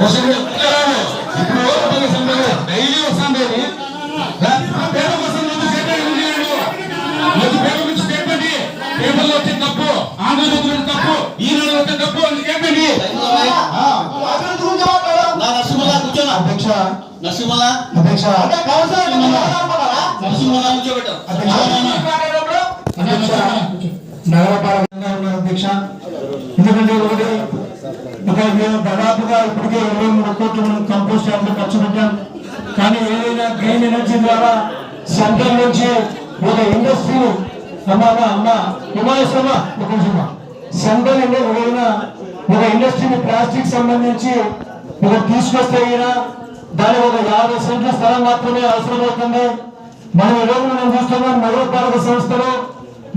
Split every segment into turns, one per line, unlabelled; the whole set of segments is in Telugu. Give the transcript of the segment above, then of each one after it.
అసలు ఉత్తరాలు ఇప్పుడు ఓపెన్ సంబంధం డైలీ వస్తుండేది పేద కోసం స్టేట్మెంట్ ఇవ్వలేదు ముందు పేద గురించి స్టేట్మెంట్ పేపర్లో వచ్చిన తప్పు ఆంధ్రజ్యోతి వచ్చిన తప్పు ఈనాడు వచ్చిన తప్పు స్టేట్మెంట్
అధ్యక్ష
నరసింహలా
అధ్యక్ష
నరసింహలా కూర్చోబెట్టాం
అధ్యక్ష నగరపాలకంగా ఉన్నారు అధ్యక్ష ఎందుకంటే ఒకటి ఒక మేము దాదాపుగా ఇప్పటికే ఇరవై మూడు కోట్లు మనం కంపోస్ట్ యార్డ్లో ఖర్చు పెట్టాం. కానీ ఏదైనా గ్రీన్ ఎనర్జీ ద్వారా సెంట్రల్ నుంచి ఒక ఇండస్ట్రీలు అమ్మా అమ్మ అమ్మా ఒక నిమిషం. సెంట్రల్ ఏదైనా ఒక ఇండస్ట్రీని ప్లాస్టిక్ సంబంధించి ఒక తీసుకొస్తే అయినా దాని ఒక యాభై సెంట్ల స్థలం మాత్రమే అవసరమవుతుంది. మనం ఈ రోజు మనం చూస్తున్నాం నగరపాలక సంస్థలో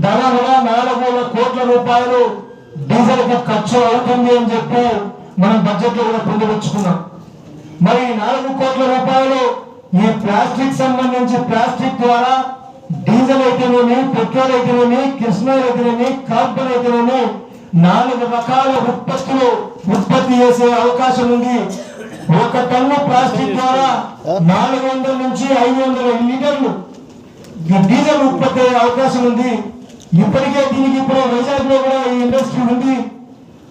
దాదాపుగా నాలుగు వేల కోట్ల రూపాయలు డీజిల్కు ఖర్చు అవుతుంది అని చెప్పి మనం బడ్జెట్లో కూడా పొందవచ్చుకున్నాం. మరి నాలుగు కోట్ల రూపాయలు ఈ ప్లాస్టిక్ సంబంధించి ప్లాస్టిక్ ద్వారా డీజిల్ అయితేనేమి పెట్రోల్ అయితేనేమి కిరసనాయిల్ అయితేనేమి కార్బన్ అయితేనేమి నాలుగు రకాల ఉత్పత్తులు ఉత్పత్తి చేసే అవకాశం ఉంది. ఒక టన్ను ప్లాస్టిక్ ద్వారా నాలుగు వందల నుంచి ఐదు వందల లీటర్లు డీజిల్ ఉత్పత్తి అయ్యే అవకాశం ఉంది. ఇప్పటికే దీనికి ఇప్పుడు వైజాగ్లో కూడా ఈ ఇండస్ట్రీ ఉంది.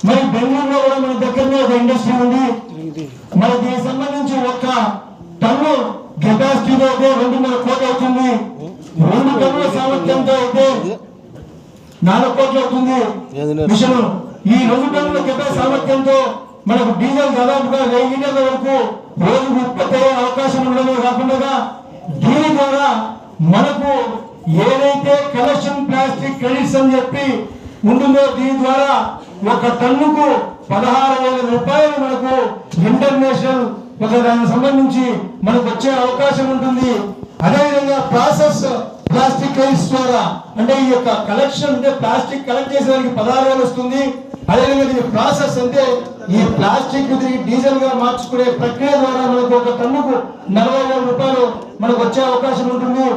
మరి బెంగళూరులో కూడా మన దగ్గరనే ఒక ఇండస్ట్రీ ఉంది. మరి దీనికి సంబంధించి ఒక్క టన్ను కెపాసిటీతో అయితే రెండున్నర కోట్లు అవుతుంది. రెండు టన్నుల సామర్థ్యంతో అయితే నాలుగు కోట్లు అవుతుంది. మిషన్. ఈ రెండు టన్నుల కెపాసిటీ సామర్థ్యంతో మనకు డీజిల్ దాదాపుగా వెయ్యి లీటర్ల వరకు రోజుకు ఉత్పత్తి అయ్యే అవకాశం ఉండడమే కాకుండా దీని ద్వారా మనకు ఏదైతే కలెక్షన్ ప్లాస్టిక్ క్రెడిట్స్ అని చెప్పి ఉంటుందో దీని ద్వారా ఒక టన్నుకు పదహారు వేల రూపాయలు మనకు ఇంటర్నేషనల్ ఒక దానికి సంబంధించి మనకు వచ్చే అవకాశం ఉంటుంది. అదేవిధంగా ప్రాసెస్ ప్లాస్టిక్ క్రెడిట్స్ ద్వారా అంటే ఈ యొక్క కలెక్షన్ అంటే ప్లాస్టిక్ కలెక్ట్ చేసేదానికి పదహారు వేలు వస్తుంది. అదేవిధంగా దీని ప్రాసెస్ అంటే ఈ ప్లాస్టిక్ తిరిగి డీజిల్గా మార్చుకునే ప్రక్రియ ద్వారా మనకు ఒక టన్నుకు నలభై వేల రూపాయలు మనకు వచ్చే అవకాశం ఉంటుంది.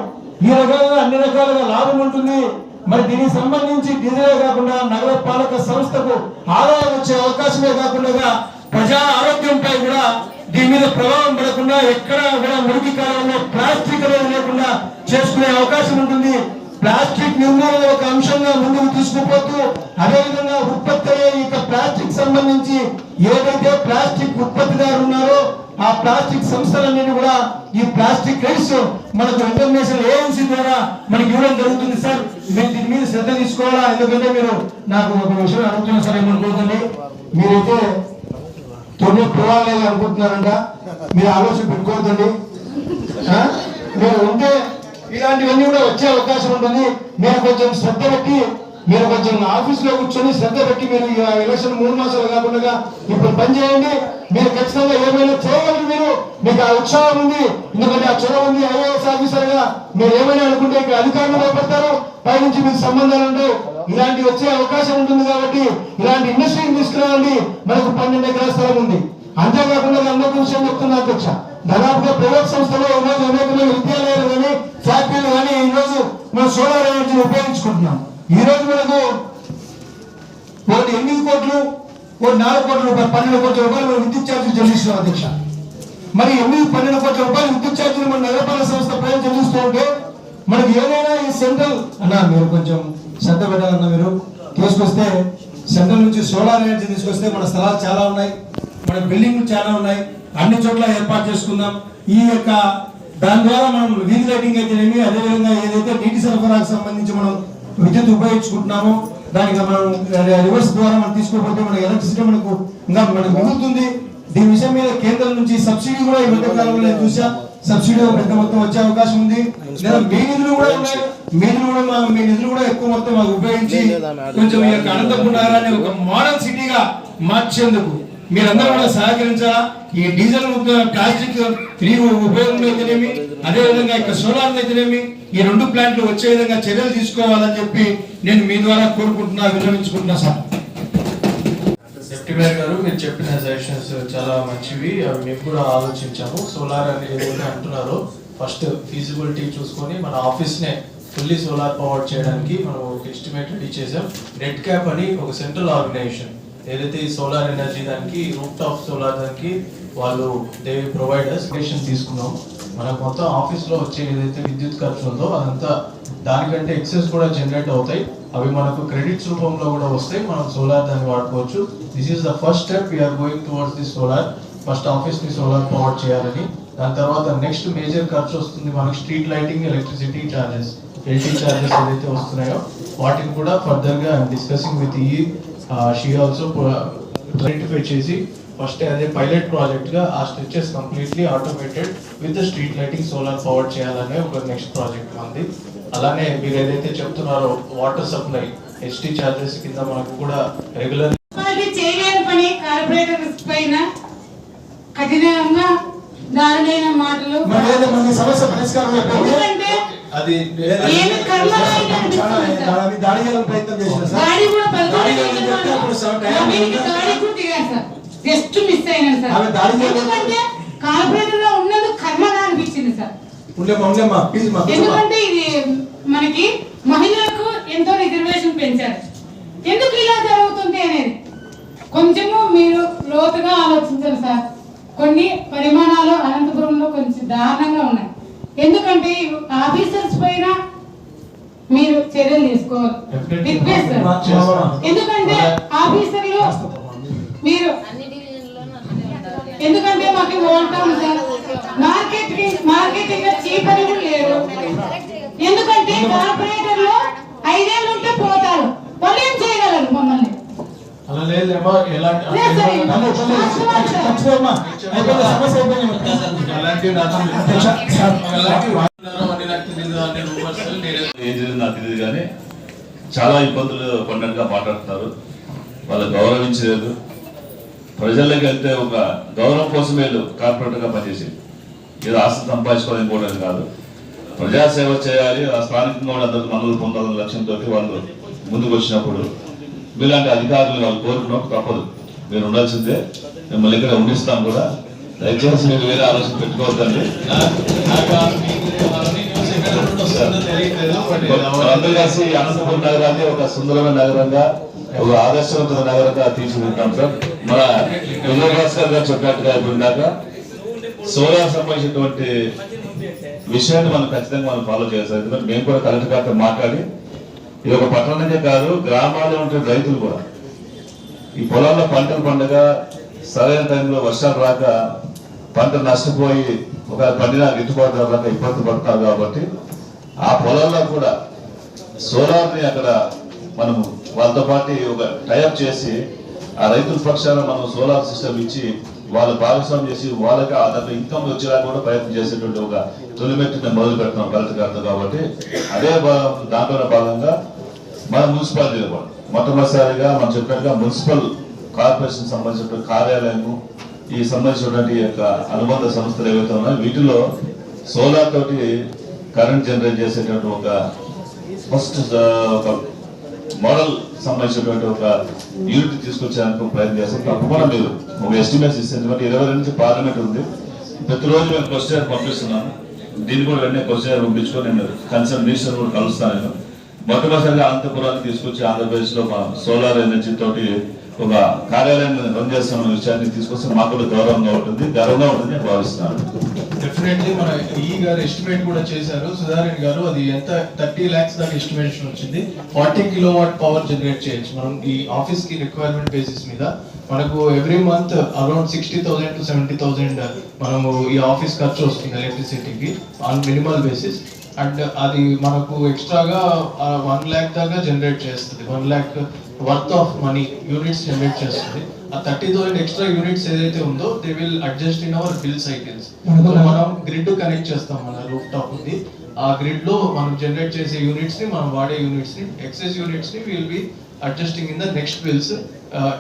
ఈ రకాలుగా అన్ని రకాలుగా లాభం ఉంటుంది. మరి దీనికి సంబంధించి డీజిలే కాకుండా నగర పాలక సంస్థకు ఆదాయం వచ్చే అవకాశమే కాకుండా ప్రజా ఆరోగ్యంపై కూడా దీని మీద ప్రభావం పడకుండా ఎక్కడ కూడా మురికి కాలంలో ప్లాస్టిక్ అనేది లేకుండా చేసుకునే అవకాశం ఉంటుంది. ప్లాస్టిక్ నిర్మూలన ఒక అంశంగా ముందుకు తీసుకుపోతూ అదేవిధంగా ఉత్పత్తి అయ్యే ఇక ప్లాస్టిక్ సంబంధించి ఏదైతే ప్లాస్టిక్ ఉత్పత్తిదారు ఉన్నారో ఆ ప్లాస్టిక్ సంస్థలన్నీ కూడా ఈ ప్లాస్టిక్ రైట్స్ మనకు ఇంటర్నేషనల్ ఏజెన్సీ ద్వారా మనకి ఇవ్వడం జరుగుతుంది సార్. మీరు దీని మీద శ్రద్ధ తీసుకోవాలా? ఎందుకంటే మీరు నాకు ఒక విషయం అడుగుతున్నా సార్ ఏమనుకోకండి మీరైతే తొమ్మిది పోవాలి అనుకుంటున్నారంట. మీరు ఆలోచన పెట్టుకోవద్దండి. మీరు ఉంటే ఇలాంటివన్నీ కూడా వచ్చే అవకాశం ఉంటుంది. మీరు కొంచెం శ్రద్ధ పెట్టి మీరు కొంచెం ఆఫీస్లో కూర్చొని శ్రద్ధ పెట్టి మీరు ఎలక్షన్ మూడు మాసాలు కాకుండా ఇప్పుడు పని చేయండి. మీరు ఖచ్చితంగా ఏమైనా చేయగలరు మీరు. మీకు ఆ ఉత్సాహం ఉంది. ఎందుకంటే ఆ చొరవ ఉంది ఐఏఎస్ ఆఫీసర్గా మీరు ఏమైనా అనుకుంటే ఇక్కడ అధికారులు భయపడతారు. పైనుంచి మీకు సంబంధాలు ఉండవు. ఇలాంటి వచ్చే అవకాశం ఉంటుంది కాబట్టి ఇలాంటి ఇండస్ట్రీని తీసుకురావండి మనకు పన్నెండు ఎకరాల స్థలం ఉంది. అంతేకాకుండా అందరికీ విషయం చెప్తున్నా అధ్యక్ష. దాదాపుగా ప్రైవేట్ సంస్థలో ఈరోజు అనేకమైన విద్యాలయాలు కానీ ఫ్యాక్టరీలు కానీ ఈ రోజు మనం సోలార్ ఎనర్జీని ఉపయోగించుకుంటున్నాం. ఈ రోజు మనకు ఒకటి ఎనిమిది కోట్లు ఒకటి నాలుగు కోట్ల రూపాయలు పన్నెండు కోట్ల రూపాయలు మనం విద్యుత్ ఛార్జీలు చెల్లిస్తున్నాం అధ్యక్ష. మరి ఎనిమిది పన్నెండు కోట్ల రూపాయలు విద్యుత్ ఛార్జీలు మన నగరపాలక సంస్థ ప్రజలు చెల్లిస్తూ ఉంటే మనకి ఏదైనా ఈ సెంట్రల్ అన్న మీరు కొంచెం శ్రద్ధ పెట్టాలన్న మీరు. తీసుకొస్తే సెంట్రల్ నుంచి సోలార్ ఎనర్జీ తీసుకొస్తే మన స్థలాలు చాలా ఉన్నాయి. మన బిల్డింగ్లు చాలా ఉన్నాయి. అన్ని చోట్ల ఏర్పాటు చేసుకుందాం. ఈ యొక్క దాని ద్వారా మనం వీధి లైటింగ్ అయితేనేమి అదేవిధంగా ఏదైతే నీటి సరఫరాకు సంబంధించి మనం విద్యుత్ ఉపయోగించుకుంటున్నాము. దానికి మనం రివర్స్ ద్వారా మనం తీసుకోకపోతే మనకి ఎలక్ట్రిసిటీ మనకు ఇంకా మనకు మిగులుతుంది. దీని విషయం మీద కేంద్రం నుంచి సబ్సిడీ కూడా ఈ మధ్య కాలంలో నేను చూసా సబ్సిడీ పెద్ద మొత్తం వచ్చే అవకాశం ఉంది. లేదా మీ నిధులు కూడా ఉన్నాయి. మీ నిధులు కూడా మా- మీ నిధులు కూడా ఎక్కువ మొత్తం మాకు ఉపయోగించి కొంచెం ఈ యొక్క అనంతపురం నగరాన్ని ఒక మోడల్ సిటీగా మార్చేందుకు మీరందరూ కూడా సహకరించాలా? ఈ డీజిల్ ప్లాస్టిక్ తిరిగి ఉపయోగం అయితేనేమి అదే విధంగా ఇక్కడ సోలార్ అయితేనేమి ఈ రెండు ప్లాంట్లు వచ్చే విధంగా చర్యలు తీసుకోవాలని చెప్పి నేను మీ ద్వారా కోరుకుంటున్నా విన్నవించుకుంటున్నా సార్.
సెప్టిమేర్ గారు మీరు చెప్పిన సజెషన్స్ చాలా మంచివి. అవి మేము కూడా ఆలోచించాము. సోలార్ అని ఏదైతే అంటున్నారో. ఫస్ట్ ఫీజిబిలిటీ చూసుకొని మన ఆఫీస్ నే ఫుల్లీ సోలార్ పవర్ చేయడానికి మనం ఒక ఎస్టిమేట్ రెడీ చేసాం నెట్ క్యాప్ అని ఒక సెంట్రల్ ఆర్గనైజేషన్ ఏదైతే ఈ సోలార్ ఎనర్జీ దానికి రూఫ్ టాప్ సోలార్ దానికి వాళ్ళు దే ప్రొవైడర్స్ తీసుకున్నాం. మనకు మొత్తం ఆఫీస్లో వచ్చే ఏదైతే విద్యుత్ ఖర్చు ఉందో అదంతా దానికంటే ఎక్సెస్ కూడా జనరేట్ అవుతాయి. అవి మనకు క్రెడిట్స్ రూపంలో కూడా వస్తాయి. మనం సోలార్ దాన్ని వాడుకోవచ్చు. This is the first step we're going towards the solar first ఆఫీస్ని సోలార్ పవర్ చేయాలని. దాని తర్వాత నెక్స్ట్ మేజర్ ఖర్చు వస్తుంది మనకు street lighting electricity charges LT charges ఏదైతే వస్తున్నాయో వాటిని కూడా ఫర్దర్గా డిస్కసింగ్ విత్ ఈ షీ ఆల్సో ఐడెంటిఫై చేసి ఫస్ట్ అదే పైలట్ ప్రాజెక్ట్గా ఆ stretches completely automated with street lighting solar power చేయాలనే ఒక నెక్స్ట్ ప్రాజెక్ట్ ఉంది అలానే మీరు ఏదైతే చెప్తున్నారో వాటర్ సప్లై ఎస్టీ చార్జెస్ కింద మనకు కూడా రెగ్యులర్
చేయలేని పని కఠినంగా దారుణైన మాటలు.
సమస్య పరిష్కారం
అది
దాడి ప్రయత్నం చేసిన సార్.
జస్ట్ మిస్ అయినాను సార్. ఎందుకంటే కార్పొరేటర్లో ఉన్నందుకు కర్మగా అనిపించింది సార్. ఎందుకంటే ఇది మనకి మహిళలకు ఎంతో రిజర్వేషన్ పెంచారు. ఎందుకు ఇలా జరుగుతుంది అనేది కొంచెము మీరు లోతుగా ఆలోచించాలి సార్. కొన్ని పరిమాణాలు అనంతపురంలో కొంచెం దారుణంగా ఉన్నాయి. ఎందుకంటే ఆఫీసర్స్ పైన మీరు చర్యలు తీసుకోవాలి. ఎందుకంటే ఆఫీసర్లు మీరు మాకు ఓల్టాం సార్ మార్కెట్ మార్కెటింగ్ చీపరి కూడా లేరు ఎందుకంటే కార్పొరేటర్లో ఐదేళ్ళు ఉంటే పోతారు వాళ్ళు ఏం చేయగలరు మమ్మల్ని
అలా లేదేమో ఎలాంటి అని అనే
చాలా ఇబ్బందులు పడినట్టుగా మాట్లాడుతున్నారు వాళ్ళు గౌరవించలేదు ప్రజల్లోకి వెళ్తే ఒక గౌరవం కోసం వీళ్ళు కార్పొరేటర్గా పనిచేసేది. ఏదో ఆస్తి సంపాదించుకోవడానికి కూడా కాదు. ప్రజాసేవ చేయాలి ఆ స్థానికంగా అందరూ మనలు పొందాలన్న లక్ష్యంతో వాళ్ళు ముందుకు వచ్చినప్పుడు మీలాంటి అధికారులు వాళ్ళు కోరుకున్నప్పుడు తప్పదు. మీరు ఉండాల్సిందే. మిమ్మల్ని ఇక్కడ ఉండిస్తాం కూడా. దయచేసి మీరు వేరే ఆలోచన పెట్టుకోవద్దండి. అందరూ కలిసి అనంతపురం నగరాన్ని ఒక సుందరమైన నగరంగా ఒక ఆదర్శవంతమైన నగరంగా తీర్చిదిద్దాం సార్. మన విజయ గారు చెప్పినట్టుగా ఇందాక సోలార్ సంబంధించినటువంటి విషయాన్ని మనం ఖచ్చితంగా మనం ఫాలో చేయాలి ఎందుకంటే మేము కూడా కలెక్టర్ గారితో మాట్లాడి ఇది ఒక పట్టణమే కాదు గ్రామాల్లో ఉంటే రైతులు కూడా ఈ పొలాల్లో పంటలు పండగ సరైన టైంలో వర్షాలు రాక పంట నష్టపోయి ఒక పండిన గిట్టుబాటు రాక ఇబ్బంది పడతారు కాబట్టి ఆ పొలాల్లో కూడా సోలార్ని అక్కడ మనము వాళ్ళతో పాటు ఒక టైప్ చేసి ఆ రైతుల పక్షాన మనం సోలార్ సిస్టమ్ ఇచ్చి వాళ్ళు భాగస్వామ్యం చేసి వాళ్ళకి ఆ దాంట్లో ఇన్కమ్ వచ్చేలా కూడా ప్రయత్నం చేసేటువంటి ఒక తొలిమెట్టుని మొదలు పెడుతున్నాం కలెక్టర్ గారితో కాబట్టి అదే దాంట్లో భాగంగా మన మున్సిపాలిటీ కూడా మొట్టమొదటిసారిగా మనం చెప్పినట్టుగా మున్సిపల్ కార్పొరేషన్ సంబంధించిన కార్యాలయము ఈ సంబంధించినటువంటి యొక్క అనుబంధ సంస్థలు ఏవైతే ఉన్నాయో వీటిలో సోలార్ తోటి కరెంట్ జనరేట్ చేసేటువంటి ఒక ఫస్ట్ ఒక మోడల్ సంబంధించినటువంటి ఒక యూనిట్ తీసుకొచ్చేందుకు ప్రయత్నం చేస్తాం. తప్పకుండా మీరు ఒక ఎస్టిమేట్స్ ఇస్తే ఎందుకంటే ఇరవై నుంచి పార్లమెంట్ ఉంది. ప్రతిరోజు మేము క్వశ్చన్ పంపిస్తున్నాను దీన్ని కూడా వెంటనే క్వశ్చన్ పంపించుకొని నేను కన్సర్న్ మినిస్టర్ కూడా కలుస్తాను నేను. మొట్టమొదటిసారిగా అనంతపురాన్ని తీసుకొచ్చి ఆంధ్రప్రదేశ్లో మా సోలార్ ఎనర్జీ తోటి ఒక కార్యాలయం రన్ చేస్తున్న విషయాన్ని తీసుకొస్తే మాకు కూడా గౌరవంగా ఉంటుంది గర్వంగా ఉంటుంది నేను భావిస్తున్నాను.
డెఫినెట్లీ మన ఈ గారు ఎస్టిమేట్ కూడా చేశారు. సుధారణ్ గారు అది ఎంత? థర్టీ ల్యాక్స్ దాకా ఎస్టిమేషన్ వచ్చింది. Forty kilo watt power generate చేయొచ్చు. మనం ఈ ఆఫీస్కి రిక్వైర్మెంట్ బేసిస్ మీద మనకు every month around sixty thousand to seventy thousand మనము ఈ ఆఫీస్ ఖర్చు వస్తుంది ఎలక్ట్రిసిటీకి ఆన్ మినిమల్ బేసిస్ అండ్ అది మనకు ఎక్స్ట్రాగా వన్ ల్యాక్ దాకా జనరేట్ చేస్తుంది. One lakh worth of money units generate చేస్తుంది. ఆ థర్టీ థౌసండ్ ఎక్స్ట్రా యూనిట్స్ ఏదైతే ఉందో they will adjust in our bill cycles మనం గ్రిడ్ కనెక్ట్ చేస్తాం మన రూఫ్ టాప్ ఉంది ఆ గ్రిడ్లో మనం జనరేట్ చేసే యూనిట్స్ని మనం వాడే యూనిట్స్ని excess యూనిట్స్ని will be adjusting in the next bills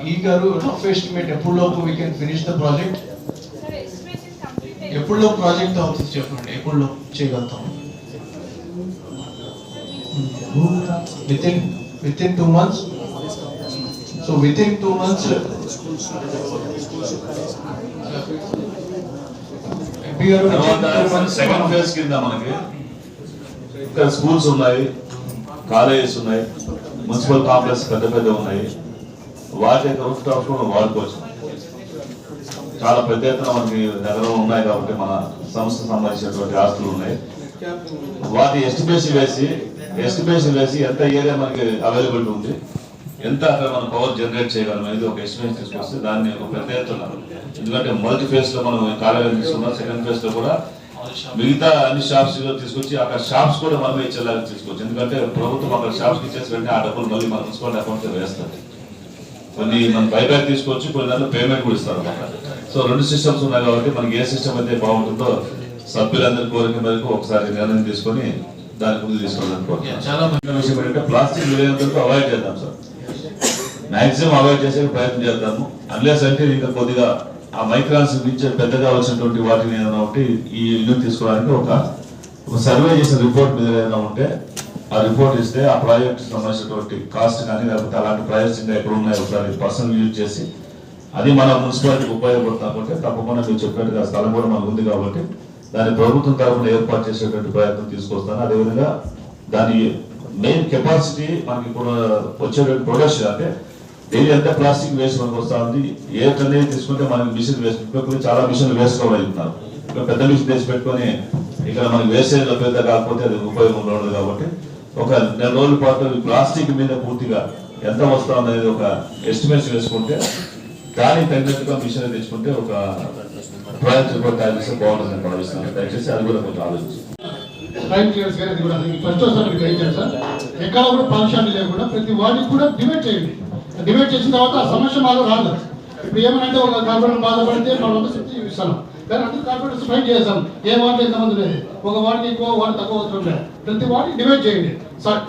ఈ గారు రఫ్ ఎస్టిమేట్ ఎప్పుడు లోపు we can finish the project ఎప్పుడు లోపు ప్రాజెక్ట్ అవుతుంది చెప్పండి? ఎప్పుడు లోపు చేయగలుగుతాం? Within within two months months MP గారు
తర్వాత సెకండ్ ఫేజ్ కింద మనకి ఇక్కడ స్కూల్స్ ఉన్నాయి కాలేజెస్ ఉన్నాయి మున్సిపల్ కాంప్లెక్స్ పెద్ద పెద్ద ఉన్నాయి. వాటి యొక్క రూఫ్ టాప్స్ కూడా వాడుకోవచ్చు చాలా పెద్ద ఎత్తున మనకి నగరం ఉన్నాయి కాబట్టి మన సంస్థ సంబంధించినటువంటి ఆస్తులు ఉన్నాయి. వాటి ఎస్టిమేషన్ వేసి ఎస్టిమేషన్ వేసి ఎంత ఏరియా మనకి అవైలబిలిటీ ఉంది. ఎంత అక్కడ మనం పవర్ జనరేట్ చేయగలం అనేది ఒక ఎస్టిమేషన్ తీసుకొస్తే దాన్ని ఒక పెద్ద ఎత్తున ఎందుకంటే మొదటి ఫేజ్లో మనం కార్యాలయం తీసుకున్నాం సెకండ్ ఫేజ్లో కూడా మిగతా అన్ని షాప్స్ తీసుకొచ్చి అక్కడ షాప్స్ కూడా మనమే ఇచ్చేలాగా తీసుకోవచ్చు ఎందుకంటే ప్రభుత్వం అక్కడ షాప్స్ ఇచ్చేసి వెంటనే ఆ డబ్బులు మళ్ళీ మన మున్సిపాలిటీ అకౌంట్ వేస్తారు. కొన్ని మనం బైబ్యాక్ తీసుకోవచ్చు కొన్ని దాంట్లో పేమెంట్ కూడా ఇస్తారు అన్నమాట. సో రెండు సిస్టమ్స్ ఉన్నాయి కాబట్టి మనకి ఏ సిస్టమ్ అయితే బాగుంటుందో సభ్యులందరి కోరిక మేరకు ఒకసారి నిర్ణయం తీసుకొని దాని ముందు తీసుకోవాలనుకుంటున్నాను
చాలా
చిన్న విషయం ఏంటంటే ప్లాస్టిక్ వినియోగం అవాయిడ్ చేద్దాం సార్. మ్యాక్సిమం అవాయిడ్ చేసే ప్రయత్నం చేద్దాము. అన్లెస్ అంటే ఇంకా కొద్దిగా ఆ మైక్రాన్స్ నుంచి పెద్దగా వచ్చినటువంటి వాటిని ఏదైనా ఉంటే ఈ యూనిట్ తీసుకోవడానికి ఒక ఒక సర్వే చేసిన రిపోర్ట్ మీద ఏదైనా ఉంటే ఆ రిపోర్ట్ ఇస్తే ఆ ప్రాజెక్ట్ సంబంధించినటువంటి కాస్ట్ కానీ లేకపోతే అలాంటి ప్రాజెక్ట్స్ ఇంకా ఎక్కడ ఉన్నాయో ఒకసారి పర్సనల్ యూజ్ చేసి అది మన మున్సిపాలిటీకి ఉపయోగపడుతుంది కాబట్టి తప్పకుండా మీరు చెప్పినట్టుగా స్థలం కూడా మనకు ఉంది కాబట్టి దాన్ని ప్రభుత్వం తరఫున ఏర్పాటు చేసేటువంటి ప్రయత్నం తీసుకొస్తాను. అదేవిధంగా దాని మెయిన్ కెపాసిటీ మనకి ఇప్పుడు వచ్చేటువంటి ప్రొడక్షన్ అంటే డైలీ ఎంత ప్లాస్టిక్ వేస్ట్ మనకు వస్తా ఉంది ఏ అనేది తీసుకుంటే మనకి మిషన్ వేస్ట్ ఇప్పుడు చాలా మిషన్లు వేస్ట్ అవుతున్నారు. ఇంకా పెద్ద మిషన్ తెచ్చి పెట్టుకొని ఇక్కడ మనకి వేస్టేజ్ పెద్ద కాకపోతే అది ఉపయోగం ఉండదు కాబట్టి ఒక నెల రోజుల పాటు ప్లాస్టిక్ మీద పూర్తిగా ఎంత వస్తా ఉంది అనేది ఒక ఎస్టిమేట్స్ వేసుకుంటే దానికి తగినట్టుగా మిషన్ తెచ్చుకుంటే ఒక ప్రాజెక్ట్ రిపోర్ట్ తయారు చేస్తే బాగుంటుందని భావిస్తున్నాను. దయచేసి అది కూడా కొంచెం ఆలోచించి
ఫస్ట్ ఒకసారి ఎక్కడ కూడా పాఠశాల లేకుండా ప్రతి వాడికి కూడా డిబేట్ చేయండి. డిబేట్ చేసిన తర్వాత ఆ సమస్య మాలో రాదు ఇప్పుడు ఏమనంటే ఒక కార్పొరేటర్ బాధపడితే మనం శక్తి చూపిస్తాను కానీ అందరూ కార్పొరేటర్స్ ఫైట్ చేస్తాం ఏ వార్డు ఎంతమంది లేదు ఒక వార్డుకి ఎక్కువ వార్డు తక్కువ అవసరం లేదు ప్రతి వార్డు డిబేట్ చేయండి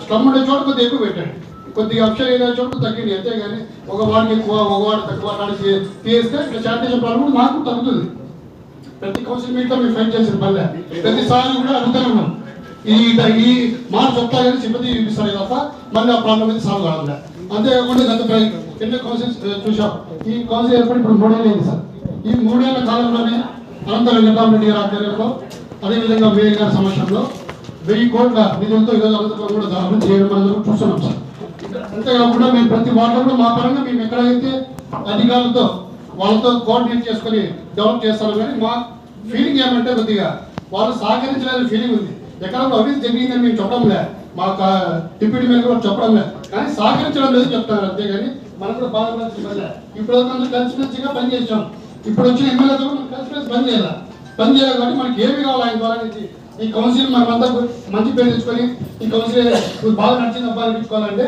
స్లమ్ ఉండే చోట కొద్దిగా ఎక్కువ పెట్టండి కొద్దిగా అప్షన్ అయిన చోట తగ్గింది అంతేగాని ఒక వార్డుకి ఎక్కువ ఒక వార్డు తక్కువ నాడికి తీస్తే ఇక్కడ శానిటేషన్ ప్రాబ్లం కూడా మాకు తగ్గుతుంది ప్రతి కౌన్సిల్ మీట్ మేము ఫైట్ చేసిన పల్లె ప్రతిసారి కూడా అడుగుతూనే ఉన్నాం ఈ ఈ మాట చెప్తా కానీ సిబ్బంది చూపిస్తారు తప్ప మళ్ళీ ఆ ప్రాబ్లం అయితే సాల్వ్ కావాలి అంతేకాకుండా గత ప్ర- ఎన్నో కౌన్సిల్స్ చూసాం ఈ కౌన్సిల్ ఏర్పడి ఇప్పుడు మూడేళ్ళు అయింది సార్. ఈ మూడేళ్ళ కాలంలోనే అనంత వెంకటరామరెడ్డి గారి ఆధ్వర్యంలో అదేవిధంగా మేయర్ గారి సమక్షంలో వెయ్యి కోట్ల నిధులతో ఈరోజు అనంతపురం కూడా అభివృద్ధి చేయడం మనం చూస్తున్నాం సార్. అంతేకాకుండా మేము ప్రతి వార్డులో కూడా మా పరంగా మేము ఎక్కడైతే అధికారులతో వాళ్ళతో కోఆర్డినేట్ చేసుకొని డెవలప్ చేస్తాం కానీ మా ఫీలింగ్ ఏమంటే కొద్దిగా వాళ్ళు సహకరించలేని ఫీలింగ్ ఉంది. ఎక్కడ అవి అభివృద్ధి జరిగిందని మేము చెప్పడం లే మా డిప్యూటీ మేయర్ కూడా చెప్పడం లే కానీ సహకరించడం లేదు చెప్తారు అంతేగాని మనం కూడా బాధపడాల్సిన పని ఇప్పుడు అందరూ కలిసిమెలిసిగా పని చేసాం ఇప్పుడు వచ్చిన ఎమ్మెల్యేతో మనం కలిసిమెలిసి పని చేయాలి? పని చేయాలి కాబట్టి మనకి ఏమి కావాలి ఆయన ద్వారా ఈ కౌన్సిల్ మనమంతా మంచి పేరు తెచ్చుకొని ఈ కౌన్సిల్ బాగా నడిచింది అబ్బా అనిపించుకోవాలంటే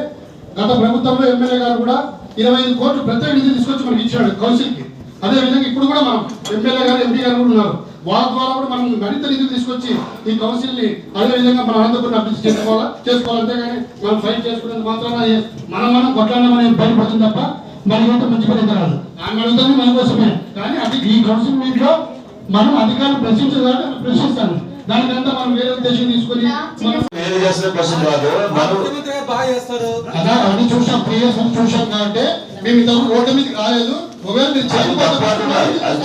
గత ప్రభుత్వంలో ఎమ్మెల్యే గారు కూడా ఇరవై ఐదు కోట్లు ప్రత్యేక నిధి తీసుకొచ్చి మనకి ఇచ్చాడు కౌన్సిల్కి అదే విధంగా ఇప్పుడు కూడా మనం ఎమ్మెల్యే గారు ఎంపీ గారు కూడా ఉన్నారు. వాళ్ళ ద్వారా కూడా మనం మరింత నిధులు తీసుకొచ్చి ఈ కౌన్సిల్ని అదే విధంగా మన అనంతపురం అభివృద్ధి చేసుకోవాలా? చేసుకోవాలంటే కానీ మనం ఫైట్ చేసుకునేది మాత్రాన మనం మనం కొట్లాడమని బయటపడుతుంది తప్ప మనకంటే మంచి పని రాదు. ఆమె అడుగుతుంది మన కోసమే. కానీ అది ఈ కౌన్సిల్ మీట్లో మనం అధికారులు ప్రశ్నించాలంటే ప్రశ్నిస్తాను. దానికంతా మనం వేరే ఉద్దేశం తీసుకొని మనం
మనం
అది చూసాం. ప్రియస్ చూసాం కాబట్టి మేము ఇంతవరకు రోడ్డు మీదకి రాలేదు. ఒకవేళ మీరు
అది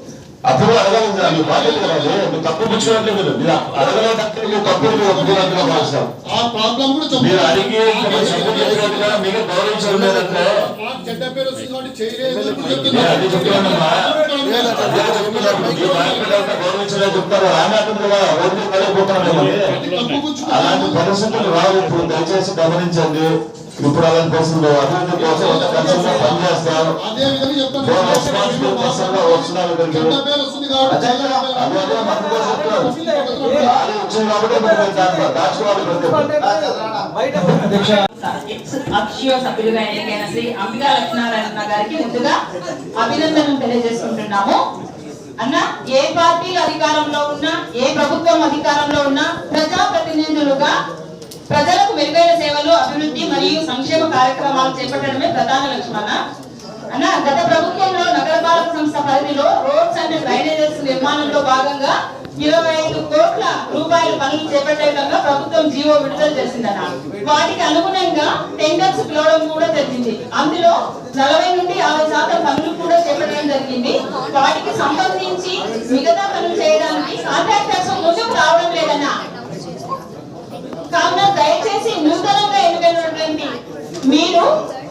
అప్పుడు బాధ్యత కదా అది. మీరు తప్పు పుచ్చుకున్నట్లే మీరు మీరు అడగలేదంటే మీరు తప్పు మీరు ఒప్పుకున్నట్టుగా భావిస్తాం
ఆ ప్రాబ్లం కూడా
మీరు అడిగి మీకు గౌరవించడం లేదంటే
చెడ్డ పేరు వస్తుంది కాబట్టి చేయలేదు.
గౌరవించలేదు చెప్తారు. కదా ఓట్లు
తప్పు.
అలాంటి పరిస్థితులు రావు ఇప్పుడు. దయచేసి గమనించండి. అలాంటి పరిస్థితులు అభివృద్ధి కోసం ఎంత ఖచ్చితంగా పనిచేస్తాం
అదే విధంగా చెప్తాను
ఫోర్ రెస్పాన్సిబుల్ పర్సన్గా వస్తున్నారు ఇక్కడికి.
చెడ్డ పేరు వస్తుంది కాబట్టి
అదే కదా, అదే అదే మనకు కూడా చెప్తున్నారు. అది వచ్చింది కాబట్టి మీరు దాంట్లో దాచుకోవాలి ప్రతి ఒక్కరు.
ఎక్స్ అక్షయ సభ్యులుగా ఎన్నికైన శ్రీ అంబికా లక్ష్మీనారాయణ గారికి ముందుగా అభినందనలు తెలియజేసుకుంటున్నాము. అన్న ఏ పార్టీ అధికారంలో ఉన్నా ఏ ప్రభుత్వం అధికారంలో ఉన్నా ప్రజా ప్రతినిధులుగా ప్రజలకు మెరుగైన సేవలు అభివృద్ధి మరియు సంక్షేమ కార్యక్రమాలు చేపట్టడమే ప్రధాన లక్ష్యం అన్న గత ప్రభుత్వంలో నగరపాలక సంస్థ పరిధిలో రోడ్స్ అండ్ డ్రైనేజెస్ నిర్మాణంలో భాగంగా ఇరవై ఐదు కోట్ల రూపాయల పనులు చేపట్టే విధంగా ప్రభుత్వం జీవో విడుదల చేసిందన్న. వాటికి అనుగుణంగా టెండర్స్ పిలవడం కూడా జరిగింది. అందులో నలభై నుండి యాభై శాతం పనులు కూడా చేపట్టడం జరిగింది. వాటికి సంబంధించి మిగతా పనులు చేయడానికి కాంట్రాక్టర్స్ ముందుకు రావడం లేదన్నా. కావున దయచేసి నూతనంగా ఎన్నికైనటువంటి మీరు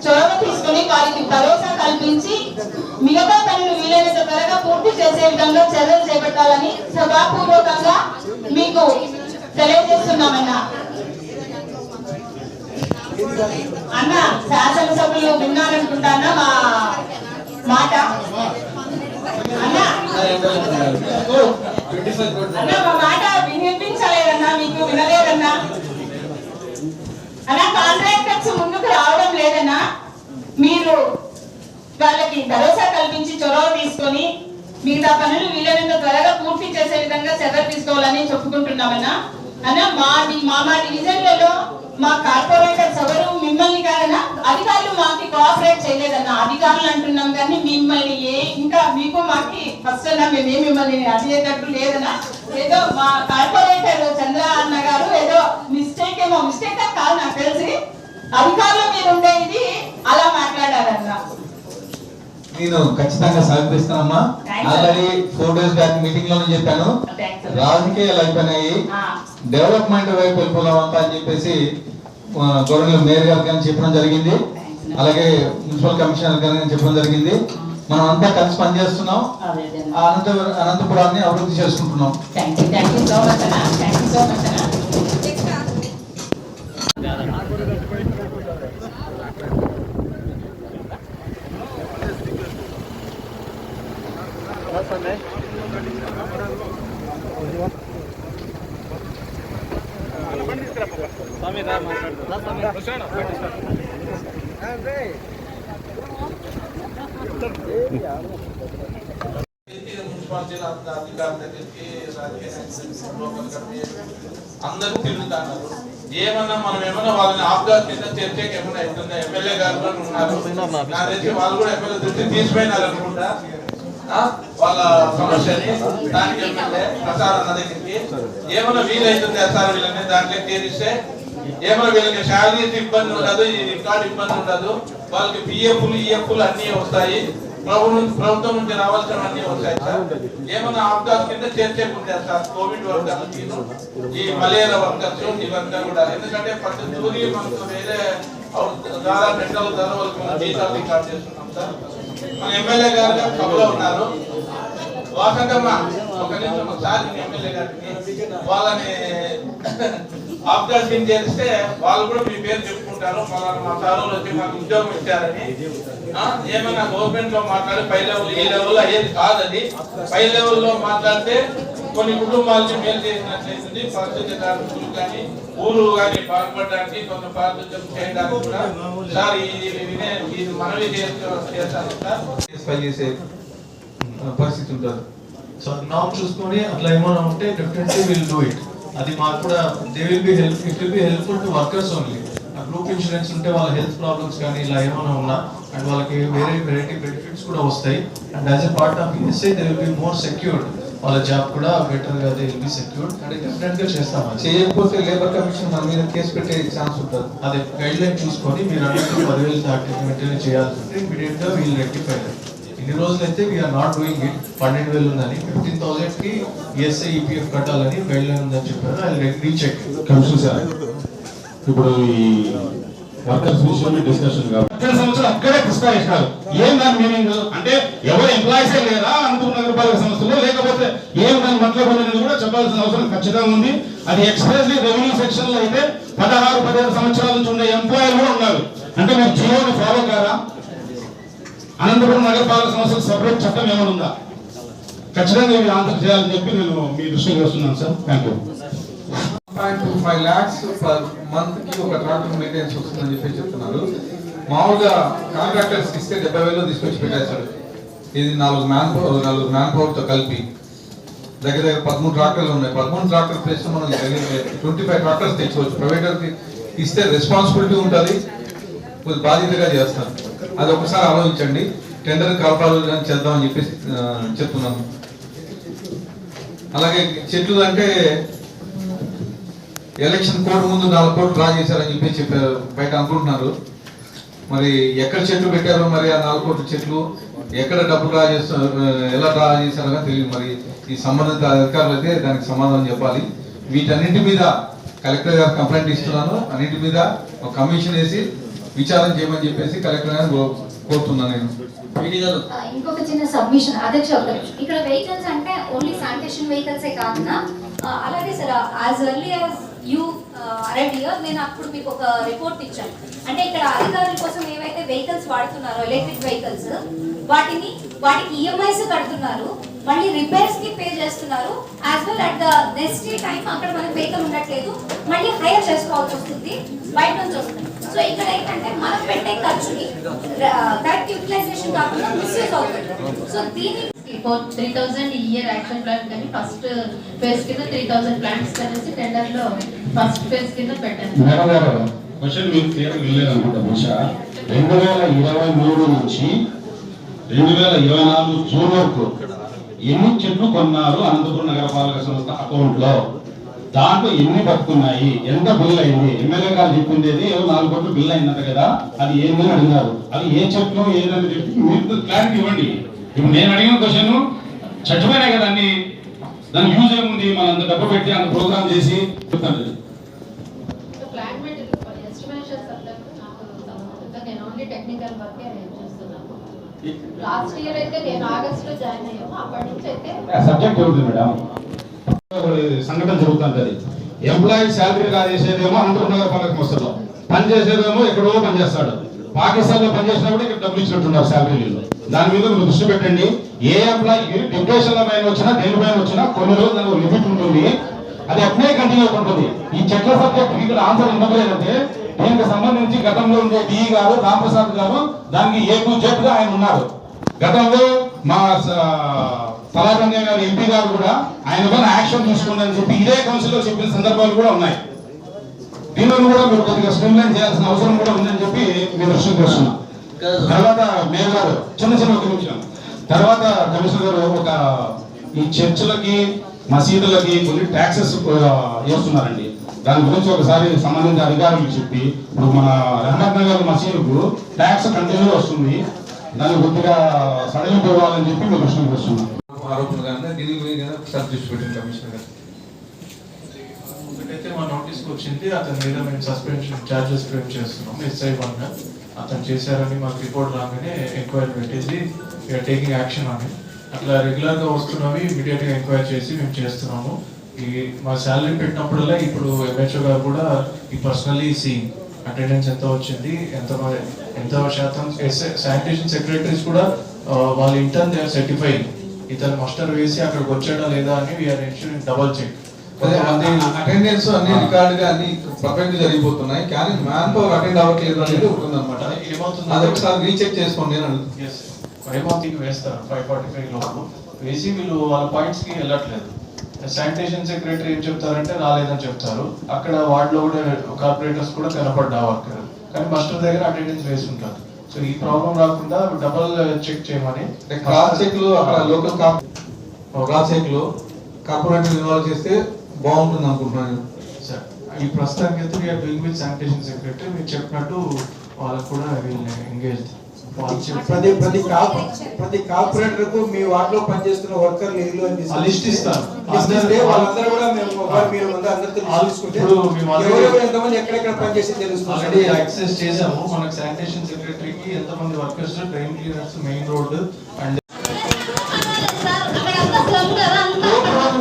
చొరవ తీసుకుని వారికి భరోసా కల్పించి మిగతా పనులు వీలైనంత త్వరగా పూర్తి చేసే విధంగా చర్యలు చేపట్టాలని సభాపూర్వకంగా మీకు తెలియజేస్తున్నామన్నా. అన్న శాసనసభ్యులు విన్నారనుకుంటానా మా మాట? అన్న. అన్న మా మాట వినిపించలేదన్నా మీకు వినలేదన్నా? అలా కాంట్రాక్టర్స్ ముందుకు రావడం లేదన్నా మీరు వాళ్ళకి భరోసా కల్పించి చొరవ తీసుకొని మిగతా పనులు వీలైనంత త్వరగా పూర్తి చేసే విధంగా చర్యలు తీసుకోవాలని చెప్పుకుంటున్నామన్నా. అన్న మా మా డివిజన్లలో మా కార్పొరేటర్స్ ఎవరు? మిమ్మల్ని కాదన్నా అధికారులు మాకు కోఆపరేట్ చేయలేదన్న. అధికారులు అంటున్నాం కానీ మిమ్మల్ని ఏ ఇంకా మీకు మాకి ఫస్ట్ అన్న మేమే మిమ్మల్ని అడిగేటట్టు లేదన్నా. ఏదో మా కార్పొరేటర్ చంద్ర అన్న గారు ఏదో మిస్టేక్ ఏమో మిస్టేక్ కాదు నాకు తెలిసి. అధికారుల మీద ఉండే ఇది అలా మాట్లాడారన్న.
నేను ఖచ్చితంగా సహకరిస్తానమ్మా. ఆల్రెడీ ఫోర్ డేస్ బ్యాక్ మీటింగ్లోనే చెప్పాను. రాజకీయాలు అయిపోయినాయి. డెవలప్మెంట్ వైపు వెళ్ళిపోదాం అంతా అని చెప్పేసి గవర్నర్ మేయర్ గారికి కానీ చెప్పడం జరిగింది. అలాగే మున్సిపల్ కమిషనర్ గారికి కానీ చెప్పడం జరిగింది. మనం అంతా కలిసి పనిచేస్తున్నాం. అనంత అనంతపురాన్ని అభివృద్ధి చేసుకుంటున్నాం.
యూ
మున్సిపాలిటీల అధికారుల దగ్గరికి లోకల్ కమిటీ అందరూ తిరుగుతున్నారు ఏమన్నా మనం ఏమన్నా వాళ్ళని ఆఫ్ఘాన్ కింద చర్చకి ఏమన్నా అవుతుందా ఎమ్మెల్యే గారు కూడా ఉన్నారు. నాకు తెలిసి వాళ్ళు కూడా ఎమ్మెల్యే దృష్టి తీసిపోయినారు అనుకుంటా. వాళ్ళ సమస్యని దానికి ఎమ్మెల్యే ప్రసారం దగ్గరికి. ఏమన్నా వీలైతుంది సార్ వీళ్ళని దాంట్లో తీరిస్తే ఏమో వీళ్ళకి శాలరీస్ ఇబ్బంది ఉండదు ఈ రికార్డు ఇబ్బంది ఉండదు. వాళ్ళకి పిఎఫ్లు ఈఎఫ్లు అన్ని వస్తాయి. ప్రభుత్వం ప్రభుత్వం నుంచి రావాల్సినవన్నీ వస్తాయి సార్. ఏమన్నా ఆఫ్టర్ కింద చేర్చేకుంటే సార్ కోవిడ్ వర్కర్స్ ఈ మలేరియా వర్కర్స్ ఇవంతా కూడా. ఎందుకంటే ప్రతి తూరి మనకు వేరే దాదాపు రెండు ధర వరకు జీతాలు రికార్డ్ చేస్తున్నాం సార్. మన ఎమ్మెల్యే గారు సభలో ఉన్నారు. వాసంతమ్మ ఒక నిమిషం ఒకసారి ఎమ్మెల్యే గారికి వాళ్ళని ఆఫ్ఘన్ చేస్తే వాళ్ళు కూడా మీ పేరు చెప్పుకుంటారు. మా సార్ వచ్చి మాకు ఉద్యోగం ఇచ్చారని. ఏమైనా గవర్నమెంట్లో మాట్లాడి పై లెవెల్ ఈ లెవెల్ అయ్యేది కాదని పై లెవెల్లో మాట్లాడితే కొన్ని కుటుంబాలకి మేలు చేసినట్లయితుంది. పరిస్థితి కార్మికులు కానీ ఊరు కానీ బాగుపడడానికి కొంత ప్రాతినిధ్యం చేయడానికి కూడా సార్ ఇది వినే ఇది మనవి చేస్తూ- చేస్తాను
పరిస్థితి ఉంటుంది.
సో నా చూసుకొని అట్లా ఏమైనా ఉంటే డెఫినెట్లీ విల్ డూ ఇట్ అది మాకు కూడా they will be help it will be helpful to workers only group insurance ఉంటే వాళ్ళ హెల్త్ ప్రాబ్లమ్స్ కానీ ఇలా ఏమైనా ఉన్నా అండ్ వాళ్ళకి వేరే వెరైటీ బెనిఫిట్స్ కూడా వస్తాయి. And as a part of ESI they will be more secured వాళ్ళ జాబ్ కూడా బెటర్గా they will be secured and డెఫినెట్గా చేస్తాం
చేయకపోతే లేబర్ కమిషన్ మన మీద కేసు పెట్టే ఛాన్స్ ఉంటుంది.
అదే గైడ్ లైన్ చూసుకొని మీరు అన్నట్టు పదివేలు దాటి మెయింటైన్ చేయాల్సి ఉంటే ఇమీడియట్గా వీల్ రెక్టిఫై ఇన్ని రోజులు అయితే వీఆర్ నాట్ డూయింగ్ ఇట్ పన్నెండు వేలు ఉందని. ఫిఫ్టీన్ థౌసండ్కి ఈఎస్ఐ ఈపీఎఫ్ కట్టాలని గైడ్ లైన్ ఉందని చెప్పారు. అది రీచెక్
కమిషన్ సార్ ఇప్పుడు ఈ వర్కర్స్ విషయంలో డిస్కషన్ కాబట్టి.
సంవత్సరాలు అక్కడే పుస్తకాలు ఏం దాని మీనింగ్ అంటే ఎవరు ఎంప్లాయీస్ లేరా? అనంతపురం నగరపాలక సంస్థలో లేకపోతే ఏం దాని మతలబ్ అనేది కూడా చెప్పాల్సిన అవసరం ఖచ్చితంగా ఉంది. అది ఎక్స్ప్రెస్లీ రెవెన్యూ సెక్షన్లో అయితే పదహారు పదిహేడు సంవత్సరాల నుంచి ఉండే ఎంప్లాయీలు కూడా ఉన్నారు. అంటే మీరు జియోని ఫాలో కారా? అనంతపురం నగరపాలక సంస్థకు సపరేట్ చట్టం ఏమైనా ఉందా ఖచ్చితంగా ఇవి ఆన్సర్ చేయాలని చెప్పి నేను మీ దృష్టికి వస్తున్నాను sir. Thank you
point two five lakhs per మంత్కి ఒక ట్రాక్టర్ మెయింటెనెన్స్ వస్తుందని చెప్పి చెప్తున్నారు. మామూలుగా కాంట్రాక్టర్స్ ఇస్తే డెబ్బై వేలు తీసుకొచ్చి పెట్టేశాడు ఇది నాలుగు మ్యాన్ నాలుగు మ్యాన్ పవర్ కలిపి. దగ్గర దగ్గర పదమూడు ట్రాక్టర్లు ఉన్నాయి. పదమూడు ట్రాక్టర్ ప్లేస్ మనం ట్వంటీ ఫైవ్ ట్రాక్టర్స్ తెచ్చుకోవచ్చు. ప్రైవేటర్కి ఇస్తే రెస్పాన్సిబిలిటీ ఉంటుంది. కొద్ది బాధ్యతగా చేస్తారు. అది ఒకసారి ఆలోచించండి. టెండర్ కాపాడాలని చేద్దామని చెప్పేసి ఆ, చెప్తున్నాను అలాగే చెట్లు అంటే ఎలక్షన్ కోడ్ ముందు నాలుగు కోట్లు డ్రా చేశారని చెప్పి చెప్పారు బయట అనుకుంటున్నారు. మరి ఎక్కడ చెట్లు పెట్టారో మరి ఆ నాలుగు కోట్ల చెట్లు ఎక్కడ డబ్బు డ్రా చేస్తున్నారు ఎలా డ్రా చేశారో తెలియదు. మరి ఈ సంబంధిత అధికారులు అయితే దానికి సమాధానం చెప్పాలి. వీటన్నింటి మీద కలెక్టర్ గారు కంప్లైంట్ ఇస్తున్నాను. అన్నింటి మీద ఒక కమిషన్ వేసి విచారణ చేయమని చెప్పేసి కలెక్టర్ గారు కోరుతున్నాను నేను.
ఇంకొక చిన్న సబ్మిషన్ అధ్యక్ష. ఇక్కడ వెహికల్స్ అంటే ఓన్లీ శానిటేషన్ వెహికల్స్ ఏ కాకుండా అలాగే sir as early as you అరెండ్ year నేను అప్పుడు మీకు ఒక రిపోర్ట్ ఇచ్చాను. అంటే ఇక్కడ అధికారుల కోసం ఏవైతే వెహికల్స్ వాడుతున్నారో ఎలక్ట్రిక్ వెహికల్స్ వాటిని వాటికి ఈఎంఐస్ కడుతున్నారు మళ్ళీ రిపేర్స్కి పే చేస్తున్నారు as well at the next time అక్కడ మనకి వెహికల్ ఉండట్లేదు మళ్ళీ హైర్ చేసుకోవాల్సి వస్తుంది బయట నుంచి వస్తుంది. సో ఇక్కడ ఏంటంటే మనం పెట్టే ఖర్చుని కరెక్ట్ యూటిలైజేషన్ కాకుండా మిస్యూజ్ అవుతుంది. సో దీన్ని
four three thousand year action plan కానీ ఫస్ట్ ఫేజ్ కింద త్రీ థౌసండ్ ప్లాంట్స్ కలిసి టెండర్లో ఫస్ట్ ఫేజ్ కింద పెట్టాను
క్వశ్చన్ క్లియర్ వెళ్ళలేదు బహుశా. రెండు వేల ఇరవై మూడు నుంచి రెండు వేల ఇరవై నాలుగు జూన్ వరకు ఎన్ని చెట్లు కొన్నారు అనంతపురం నగరపాలక సంస్థ అకౌంట్లో దాంట్లో ఎన్ని బతుకున్నాయి? ఎంత బిల్ అయింది ఎమ్మెల్యే గారు చెప్పిండేది ఏదో నాలుగు కోట్లు బిల్ అయిందంట కదా. అది ఏందని అడిగారు. అది ఏ చెట్లు ఏదని చెప్పి మీరు క్లారిటీ ఇవ్వండి. ఇప్పుడు నేను అడిగిన క్వశ్చన్ చచ్చిపోయినాయి కదా అన్ని. దాని యూజ్ ఏముంది? మనం అంత డబ్బు పెట్టి అంత ప్రోగ్రామ్ చేసి చెప్తాను.
టెక్నికల్ వర్కే లాస్ట్ ఇయర్ అయితే నేను ఆగస్ట్లో జాయిన్ అయ్యాము. అప్పటి నుంచి అయితే
సబ్జెక్ట్ మేడం సంఘటన జరుగుతుంటది. ఎంప్లాయీ శాలరీ కాదేసేదేమో అనంతపురం నగర పాలక సంస్థలో. పని చేసేదేమో ఎక్కడో పని చేస్తాడు. పాకిస్తాన్లో పని చేసినప్పుడు ఇక్కడ డబ్బులు ఇచ్చినట్టున్నారు శాలరీలు దాని మీద మీరు దృష్టి పెట్టండి. ఏ ఎంప్లాయీ డిప్రెషన్ల పైన వచ్చినా దేనిపైన వచ్చినా కొన్ని రోజులు దానికి లిమిట్ ఉంటుంది. అది అప్పుడే కంటిన్యూ ఉంటుంది. ఈ చెట్ల సబ్జెక్ట్ ఇక్కడ ఆన్సర్ ఎందుకు దీనికి సంబంధించి గతంలో ఉండే డిఈ గారు రామప్రసాద్ గారు దానికి ఏ టు జెడ్గా ఆయన ఉన్నారు. గతంలో మా స- గారు ఎంపీ గారు కూడా ఆయన పైన యాక్షన్ తీసుకోండి అని చెప్పి ఇదే కౌన్సిల్లో చెప్పిన సందర్భాలు కూడా ఉన్నాయి. దీనిని కూడా మీరు కొద్దిగా స్ట్రీమ్లైన్ చేయాల్సిన అవసరం కూడా ఉందని చెప్పి మీ దృష్టికి తెస్తున్నా తర్వాత మేయర్ గారు చిన్న చిన్న ఒక నిమిషం. తర్వాత కమిషనర్ గారు ఒక ఈ చర్చిలకి మసీదులకి కొన్ని ట్యాక్సెస్ వేస్తున్నారండి. దాని గురించి ఒకసారి సంబంధించిన అధికారులకు చెప్పి ఇప్పుడు మన రహమత్ నగర్ మసీదుకు ట్యాక్స్ కంటిన్యూ వస్తుంది. దాన్ని కొద్దిగా సడలింపు ఇవ్వాలని చెప్పి మేము ప్రశ్న చేస్తున్నాం
ఆరోపణలు కానీ దీని మీద ఒకసారి దృష్టి పెట్టింది కమిషనర్ గారు.
ఒకటైతే మా నోటీస్కి వచ్చింది అతని మీద మేము సస్పెన్షన్ చార్జెస్ క్లెయిమ్ చేస్తున్నాం ఎస్ఐ వన్ అతను చేశారని మాకు రిపోర్ట్ రాగానే ఎంక్వైరీ పెట్టేసి వీఆర్ టేకింగ్ యాక్షన్ అని. అట్లా రెగ్యులర్గా వస్తున్నవి ఇమీడియట్గా ఎంక్వైరీ చేసి మేము చేస్తున్నాము. ఈ మా శాలరీ పెట్టినప్పుడల్లా ఇప్పుడు ఎంహెచ్ఓ గారు కూడా ఈ పర్సనలీ సీ అటెండెన్స్ ఎంత వచ్చింది ఎంత ఎంత శాతం శానిటేషన్ సెక్రటరీస్ కూడా వాళ్ళ ఇంటర్న్ దే సర్టిఫై ఇతను మస్టర్ వేసి అక్కడికి వచ్చాడా లేదా అని we're insurance double check
attendance అన్ని రికార్డ్ అన్ని పర్ఫెక్ట్ జరిగిపోతున్నాయి. కానీ మ్యాన్ పవర్ అటెండ్ అవ్వట్లేదు అనేది ఉంటుంది అనమాట
ఏమవుతుంది
అది ఒకసారి రీచెక్ చేసుకోండి
Yes. వైభవంతికి వేస్తారు. ఫైవ్ ఫార్టీ ఫైవ్ లోపు. వేసి వీళ్ళు వాళ్ళ పాయింట్స్కి వెళ్ళట్లేదు. శానిటేషన్ సెక్రటరీ ఏం చెప్తారంటే రాలేదని చెప్తారు. అక్కడ వార్డులో కూడా కార్పొరేటర్స్ కూడా కనపడ్డా వర్కర్. కానీ మాస్టర్ దగ్గర అటెండెన్స్ వేస్తుంటారు సో ఈ ప్రాబ్లం రాకుండా డబల్ చెక్ చేయమని.
క్రాస్ చెక్లో అక్కడ లోకల్ క్రాస్ చెక్లో కార్పొరేటర్ ఇన్వాల్వ్ చేస్తే బాగుంటుంది అనుకుంటున్నాను
సార్ ఈ ప్రస్తుతానికి అయితే we're doing with sanitation secretary మీరు చెప్పినట్టు వాళ్ళకు కూడా వీళ్ళని ఎంగేజ్
ప్రతి ప్రతి కాప్ ప్రతి కార్పొరేటర్కు మీ వార్డులో పనిచేస్తున్న వర్కర్లు ఇల్లు అని
లిస్ట్ ఇస్తారు.
లిస్ట్ ఇస్తే వాళ్ళందరూ కూడా మేము మీరు అందరూ అందరితో
already-
ఎవరెవరు ఎంతమంది ఎక్కడెక్కడ పనిచేసి
ఆల్రెడీ
తెలుస్తుంది
యాక్సెస్ చేసాము మనకు శానిటేషన్ సెక్రటరీకి ఎంతమంది workers train cleaners main road and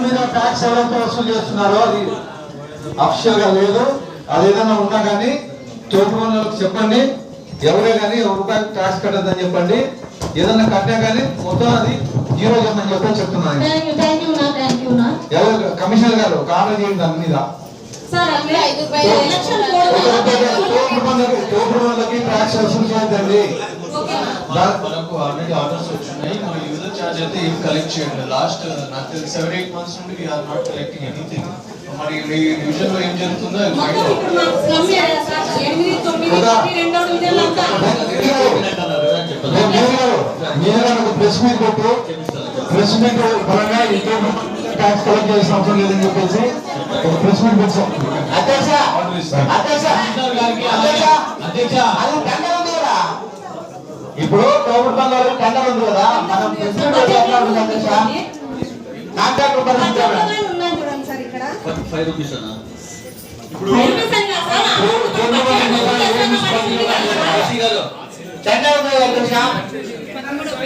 మీద ట్యాక్స్ ఎవరైతే వసూలు చేస్తున్నారో అది అఫిషియల్గా లేదు. అది ఏదైనా ఉన్నా కానీ తోపు వాళ్ళకి చెప్పండి. ఎవరే కానీ ఒక రూపాయి ట్యాక్స్ కట్టద్దని చెప్పండి. ఏదైనా కట్టినా కానీ మొత్తం అది జీరో చెప్పని చెప్పని చెప్తున్నాను ఎవరు కమిషనర్ గారు ఒక ఆర్డర్ చేయండి దాని మీద. వాళ్ళకి తోపు వాళ్ళకి ట్యాక్స్ వసూలు చేయొద్దండి
మనకు ఆల్రెడీ ఆర్డర్స్ వచ్చినాయి. యూజర్ చార్జ్ అయితే ఏం కలెక్ట్ చేయండి లాస్ట్ నాకు తెలిసి సెవెన్ ఎయిట్ మంత్స్ నుండి వీఆర్ నాట్ కలెక్టింగ్ ఎనీథింగ్ మరి మీ డివిజన్లో. ఏం జరుగుతుందో
ప్రెస్ మీట్ పెట్టు. ప్రెస్ మీట్ పరంగా ట్యాక్స్ కలెక్ట్ చేసిన అవసరం లేదని చెప్పేసి ఒక ప్రెస్ మీట్ పెట్టాం.
అధ్యక్ష అధ్యక్ష ఇప్పుడు కోవిడ్ బంగారు టెండర్ ఉంది కదా. మనం ప్రెసిడెంట్ ఎట్లా ఉంటుంది అధ్యక్ష కాంట్రాక్టర్ పరిస్థితి ఏమైనా?
ఫైవ్ రూపీస్ అన్న.
అధ్యక్ష